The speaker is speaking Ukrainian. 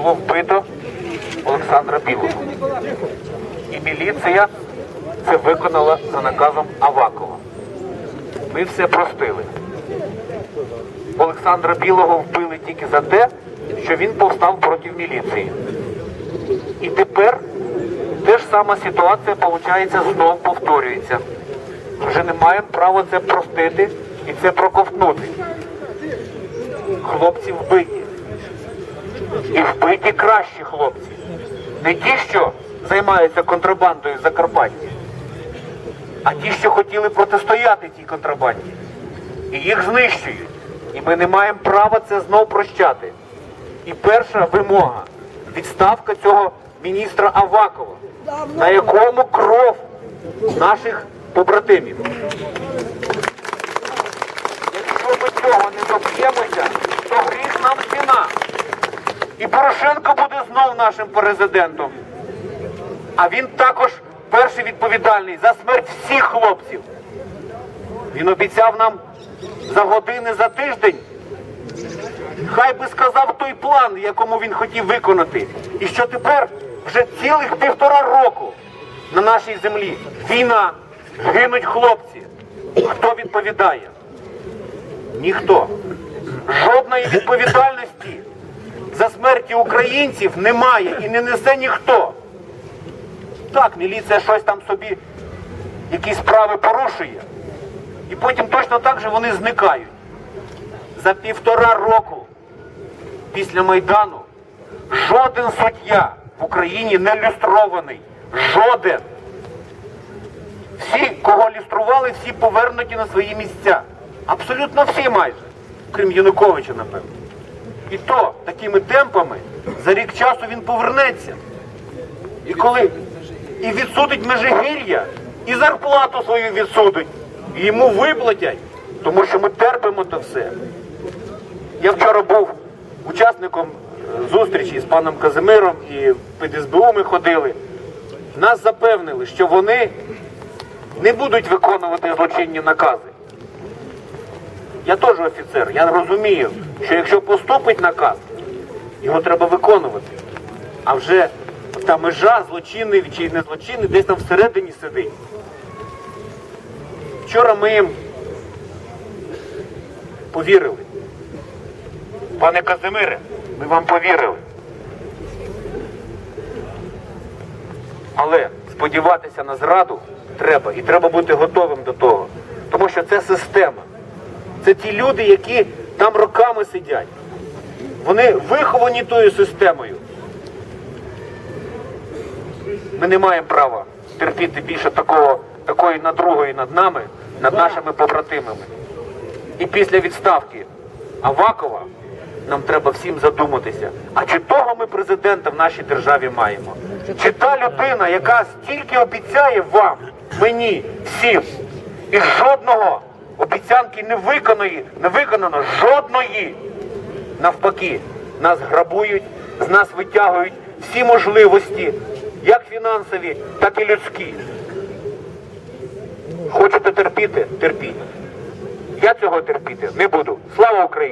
було вбито Олександра Білого. І міліція це виконала за наказом Авакова. Ми все простили. Олександра Білого вбили тільки за те, що він повстав проти міліції. І тепер те ж сама ситуація, виходить, знов повторюється. Вже не маємо права це простити і це проковтнути. Хлопці вбиті. І вбиті кращі хлопці. Не ті, що займаються контрабандою в Закарпатті, а ті, що хотіли протистояти тій контрабанді. І їх знищують. І ми не маємо права це знов прощати. І перша вимога відставка цього міністра Авакова, на якому кров наших побратимів. Якщо ми цього не доб'ємося, то гріх нам ціна. І Порошенко буде знов нашим президентом. А він також перший відповідальний за смерть всіх хлопців. Він обіцяв нам за години, за тиждень. Хай би сказав той план, якому він хотів виконати. І що тепер вже цілих півтора року на нашій землі війна, гинуть хлопці. Хто відповідає? Ніхто. Жодної відповідальності за смерті українців немає і не несе ніхто. Так, міліція щось там собі, якісь справи порушує. І потім точно так же вони зникають. За півтора року після Майдану жоден суддя в Україні не люстрований. Жоден. Всі, кого люстрували, всі повернуті на свої місця. Абсолютно всі майже. Крім Януковича, напевно. І то такими темпами за рік часу він повернеться. І коли і відсудить Межигір'я, і зарплату свою відсудить, і йому виплатять, тому що ми терпимо то все. Я вчора був учасником е, зустрічі з паном Казимиром і під СБУ ми ходили. Нас запевнили, що вони не будуть виконувати злочинні накази. Я теж офіцер, я розумію, що якщо поступить наказ, його треба виконувати. А вже та межа злочинний чи не злочинний десь там всередині сидить. Вчора ми їм повірили. Пане Казимире, ми вам повірили. Але сподіватися на зраду треба і треба бути готовим до того. Тому що це система. Це ті люди, які там роками сидять. Вони виховані тою системою. Ми не маємо права терпіти більше такого, такої надругої над нами, над нашими побратимами. І після відставки Авакова нам треба всім задуматися. А чи того ми президента в нашій державі маємо? Чи та людина, яка стільки обіцяє вам, мені, всім, і жодного обіцянки не виконані, не виконано жодної. Навпаки, нас грабують, з нас витягують всі можливості, як фінансові, так і людські. Хочете терпіти? Терпіть. Я цього терпіти не буду. Слава Україні!